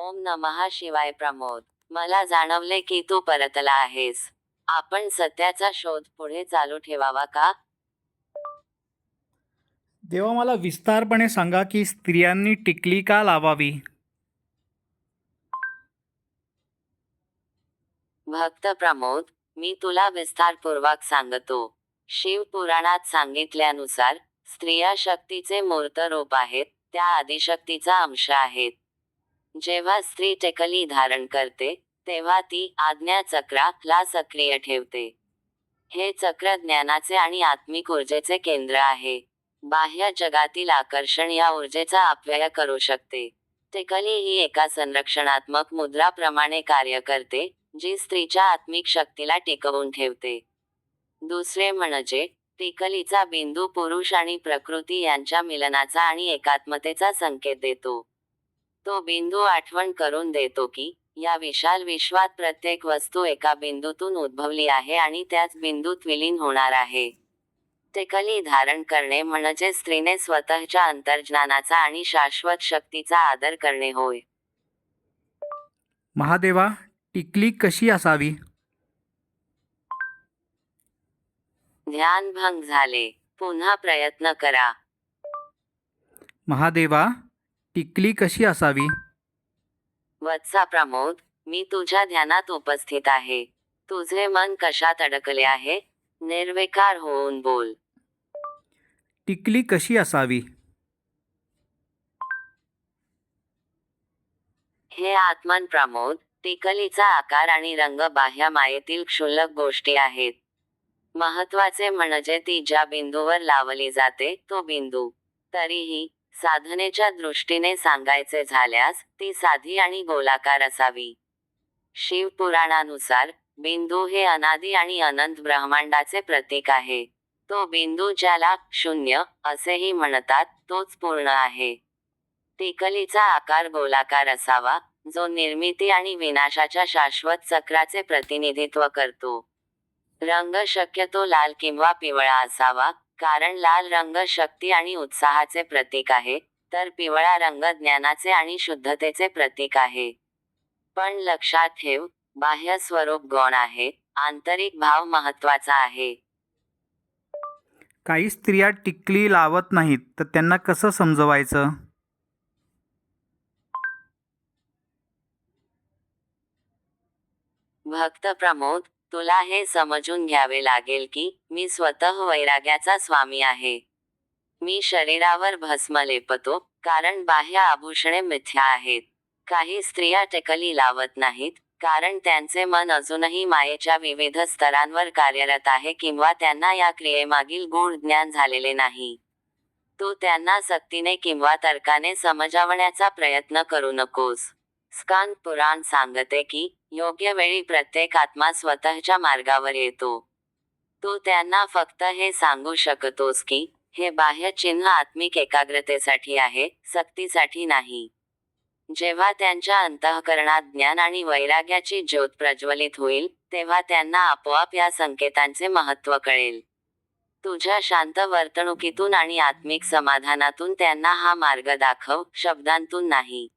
ओम नमः शिवाय प्रमोद. मला जाणवले की तू परतला आहेस. आपण सत्याचा शोध पुढे चालू ठेवावा का? देवा मला विस्तारपणे सांगा की स्त्रियांनी टिकली का लावावी? भक्त प्रमोद मी तुला विस्तारपूर्वक सांगतो. शिव पुराणात सांगितल्यानुसार स्त्रिया शक्तीचे मूर्त रूप आहेत त्या आदिशक्तीचा अंश आहेत. जेव्हा स्त्री टेकली धारण करते तेव्हा ती आज्ञा चक्राला सक्रिय ठेवते. हे चक्र ज्ञानाचे आणि आत्मिक ऊर्जेचे केंद्र आहे. बाह्य जगातील आकर्षण या ऊर्जेचा अपव्यय करू शकते. टेकली ही एका संरक्षणात्मक मुद्राप्रमाणे कार्य करते जी स्त्रीच्या आत्मिक शक्तीला टिकवून ठेवते. दुसरे म्हणजे टिकलीचा बिंदू पुरुष आणि प्रकृती यांच्या मिलनाचा आणि एकात्मतेचा संकेत देतो. तो बिंदू आठवण करून देतो की या विशाल विश्वात प्रत्येक वस्तू एका बिंदूतून उद्भवली आहे आणि त्याच बिंदूत विलीन होणार आहे. टिकली धारण करणे म्हणजे स्त्रीने स्वतःच्या अंतर्ज्ञानाचा आणि शाश्वत शक्तीचा आदर करणे होय. महादेवा टिकली कशी असावी? ध्यानभंग झाले. पुन्हा प्रयत्न करा. महादेवा टिकली कशी असावी? वत्सा प्रमोद मी तुझ्या ध्यानात उपस्थित आहे. तुझे मन कशात अडकले आहे? निर्विकार होऊन बोल. टिकली कशी असावी? हे आत्मन प्रमोद टिकलीचा आकार आणि रंग बाह्य मायेतील क्षुल्लक गोष्टी आहेत. महत्त्वाचे म्हणजे ती ज्या बिंदूवर लावली जाते तो बिंदू. तरीही साधनेच्या दृष्टीने सांगायचे झाल्यास ती साधी आणि गोलाकार असावी. शिवपुराणानुसार बिंदू हे अनादी आणि अनंत ब्रह्मांडाचे प्रतीक आहे. तो बिंदू ज्याला शून्य असेही म्हणतात तोच पूर्ण आहे. टिकलीचा आकार गोलाकार असावा जो निर्मिती आणि विनाशाच्या शाश्वत चक्राचे प्रतिनिधित्व करतो. रंग शक्यतो लाल किंवा पिवळा असावा कारण लाल रंग शक्ती आणि उत्साहाचे प्रतीक आहे तर पिवळा रंग ज्ञानाचे आणि शुद्धतेचे प्रतीक आहे. पण लक्षात ठेव बाह्य स्वरूप गौण आहे आंतरिक भाव महत्त्वाचा आहे. काही स्त्रिया टिकली लावत नाहीत तर त्यांना कसं समजवायचं? भक्त प्रमोद तुला हे समजून घ्यावे लागेल की मी स्वतः वैराग्याचा स्वामी आहे. मी शरीरावर भस्म लेपतो कारण बाह्य आभूषणे मिथ्या आहेत. काही स्त्रिया टेकली लावत नाहीत कारण त्यांचे मन अजूनही मायेच्या विविध स्तरांवर कार्यरत आहे किंवा त्यांना या क्रियेमागील गूढ ज्ञान झालेले नाही. तू त्यांना सक्तीने किंवा तर्काने समजावण्याचा प्रयत्न करू नकोस. स्कांद पुराण सांगते की योग्य वेळी प्रत्येक आत्मा स्वतःच्या मार्गावर येतो. तू त्यांना फक्त हे सांगू शकतोस की हे बाह्य चिन्ह आत्मिक एकाग्रतेसाठी आहे सक्तीसाठी नाही. जेव्हा त्यांच्या अंतःकरणात ज्ञान आणि वैराग्याची ज्योत प्रज्वलित होईल तेव्हा त्यांना आपोआप या संकेतांचे महत्त्व कळेल. तुझ्या शांत वर्तणुकीतून आणि आत्मिक समाधानातून त्यांना हा मार्ग दाखव शब्दांतून नाही.